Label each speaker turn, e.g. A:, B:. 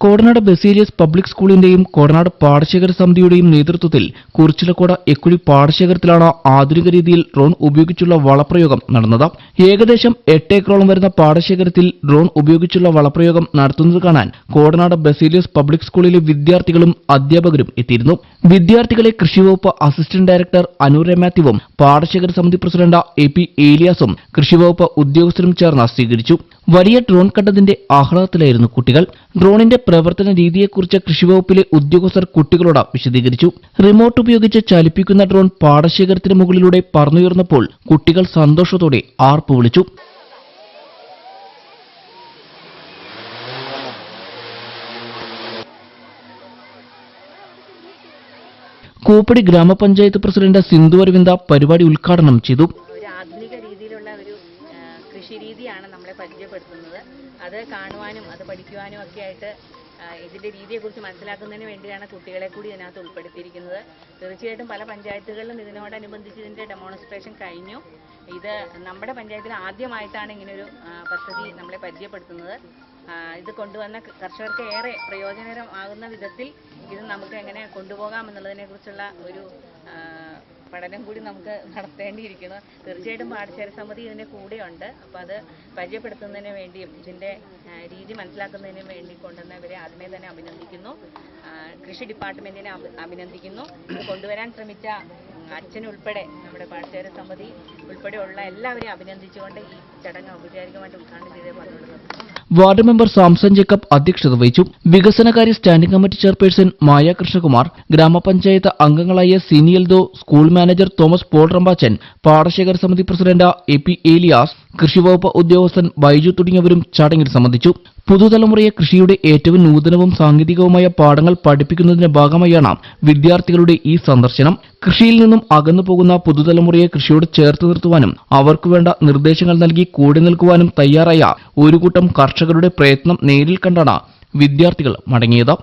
A: Kodanad Baselius public സ്കൂളിന്റെയും കോടനാട് പാടശേഖര സമിതിയുടെയും നേതൃത്വത്തിൽ കുറിച്ചിലക്കോട എക്കുഴി പാടശേഖരത്തിലാണ് ആധുനിക രീതിയിൽ ഡ്രോൺ ഉപയോഗിച്ചുള്ള വളപ്രയോഗം നടന്നത്. ഏകദേശം എട്ട് ഏക്കറോളം വരുന്ന പാടശേഖരത്തിൽ ഡ്രോൺ ഉപയോഗിച്ചുള്ള വളപ്രയോഗം നടത്തുന്നത് കാണാൻ കോടനാട് ബസേലിയസ് പബ്ലിക് സ്കൂളിലെ വിദ്യാർത്ഥികളും അധ്യാപകരും എത്തിയിരുന്നു. വിദ്യാർത്ഥികളെ കൃഷിവകുപ്പ് അസിസ്റ്റന്റ് ഡയറക്ടർ അനൂർ മാത്യുവും പാടശേഖര സമിതി പ്രസിഡന്റ് എ പി ഏലിയാസും കൃഷിവകുപ്പ് ഉദ്യോഗസ്ഥരും ചേർന്ന് സ്വീകരിച്ചു. വലിയ ഡ്രോൺ കണ്ടതിന്റെ ആഹ്ലാദത്തിലായിരുന്നു കുട്ടികൾ. ഡ്രോണിന്റെ പ്രവർത്തന രീതിയെക്കുറിച്ച് കൃഷിവകുപ്പിലെ ഉദ്യോഗസ്ഥർ കുട്ടികളോട് വിശദീകരിച്ചു. റിമോട്ട് ഉപയോഗിച്ച് ചലിപ്പിക്കുന്ന ഡ്രോൺ പാടശേഖരത്തിന് മുകളിലൂടെ പറന്നുയർന്നപ്പോൾ കുട്ടികൾ സന്തോഷത്തോടെ ആർപ്പ് വിളിച്ചു. കൂപ്പടി ഗ്രാമപഞ്ചായത്ത് പ്രസിഡന്റ് സിന്ധു അരവിന്ദ പരിപാടി ഉദ്ഘാടനം ചെയ്തു.
B: ഒരു ആധുനിക രീതിയിലുള്ള ഒരു കൃഷി രീതിയാണ് നമ്മളെ പരിചയപ്പെടുത്തുന്നത്. അത് കാണുവാനും അത് പഠിക്കുവാനും ഒക്കെ ആയിട്ട് ആ, ഇതിന്റെ രീതിയെക്കുറിച്ച് മനസ്സിലാക്കുന്നതിന് വേണ്ടിയാണ് കുട്ടികളെ കൂടി ഇതിനകത്ത് ഉൾപ്പെടുത്തിയിരിക്കുന്നത്. തീർച്ചയായിട്ടും പല പഞ്ചായത്തുകളിലും ഇതിനോടനുബന്ധിച്ച് ഇതിന്റെ ഡെമോൺസ്ട്രേഷൻ കഴിഞ്ഞു. ഇത് നമ്മുടെ പഞ്ചായത്തിൽ ആദ്യമായിട്ടാണ് ഇങ്ങനൊരു പദ്ധതി നമ്മളെ പരിചയപ്പെടുത്തുന്നത്. ഇത് കൊണ്ടുവന്ന കർഷകർക്ക് ഏറെ പ്രയോജനകരമാകുന്ന വിധത്തിൽ ഇത് നമുക്ക് എങ്ങനെ കൊണ്ടുപോകാം എന്നുള്ളതിനെ കുറിച്ചുള്ള ഒരു പഠനം കൂടി നമുക്ക് നടത്തേണ്ടിയിരിക്കുന്നു. തീർച്ചയായിട്ടും പാടശേഖര സമിതി ഇതിന്റെ കൂടെയുണ്ട്. അപ്പോൾ അത് പരിചയപ്പെടുത്തുന്നതിന് വേണ്ടിയും ഇതിന്റെ രീതി മനസ്സിലാക്കുന്നതിന് വേണ്ടി കൊണ്ടുവന്നവരെ ആദ്യമേ തന്നെ അഭിനന്ദിക്കുന്നു. കൃഷി ഡിപ്പാർട്ട്മെന്റിനെ അഭിനന്ദിക്കുന്നു. കൊണ്ടുവരാൻ ശ്രമിച്ച അച്ഛനുൾപ്പെടെ നമ്മുടെ പാടശേഖര സമിതി ഉൾപ്പെടെയുള്ള എല്ലാവരെയും അഭിനന്ദിച്ചുകൊണ്ട് ഈ ചടങ്ങ് ഔപചാരികമായിട്ട് ഉദ്ഘാടനം ചെയ്തേ പറഞ്ഞുകൊണ്ട് നിർത്തുന്നു.
A: വാർഡ് മെമ്പർ സാംസൺ ജേക്കബ് അധ്യക്ഷത വഹിച്ചു. വികസനകാര്യ standing committee chairperson Maya Krishnakumar ഗ്രാമപഞ്ചായത്ത് അംഗങ്ങളായ സിനിയൽദോ school manager Thomas Paul Rambachan പാടശേഖര സമിതി പ്രസിഡന്റ് എ പി ഏലിയാസ് കൃഷിവകുപ്പ് ഉദ്യോഗസ്ഥൻ ബൈജു തുടങ്ങിയവരും ചടങ്ങിൽ സംബന്ധിച്ചു. പുതുതലമുറയെ കൃഷിയുടെ ഏറ്റവും നൂതനവും സാങ്കേതികവുമായ പാഠങ്ങൾ പഠിപ്പിക്കുന്നതിന്റെ ഭാഗമായാണ് വിദ്യാർത്ഥികളുടെ ഈ സന്ദർശനം. കൃഷിയിൽ നിന്നും അകന്നു പോകുന്ന പുതുതലമുറയെ കൃഷിയോട് ചേർത്ത് നിർത്തുവാനും അവർക്ക് വേണ്ട നിർദ്ദേശങ്ങൾ നൽകി കൂടെ നിൽക്കുവാനും തയ്യാറായ ഒരു കൂട്ടം കർഷകരുടെ പ്രയത്നം നേരിൽ കണ്ടാണ് വിദ്യാർത്ഥികൾ മടങ്ങിയത്.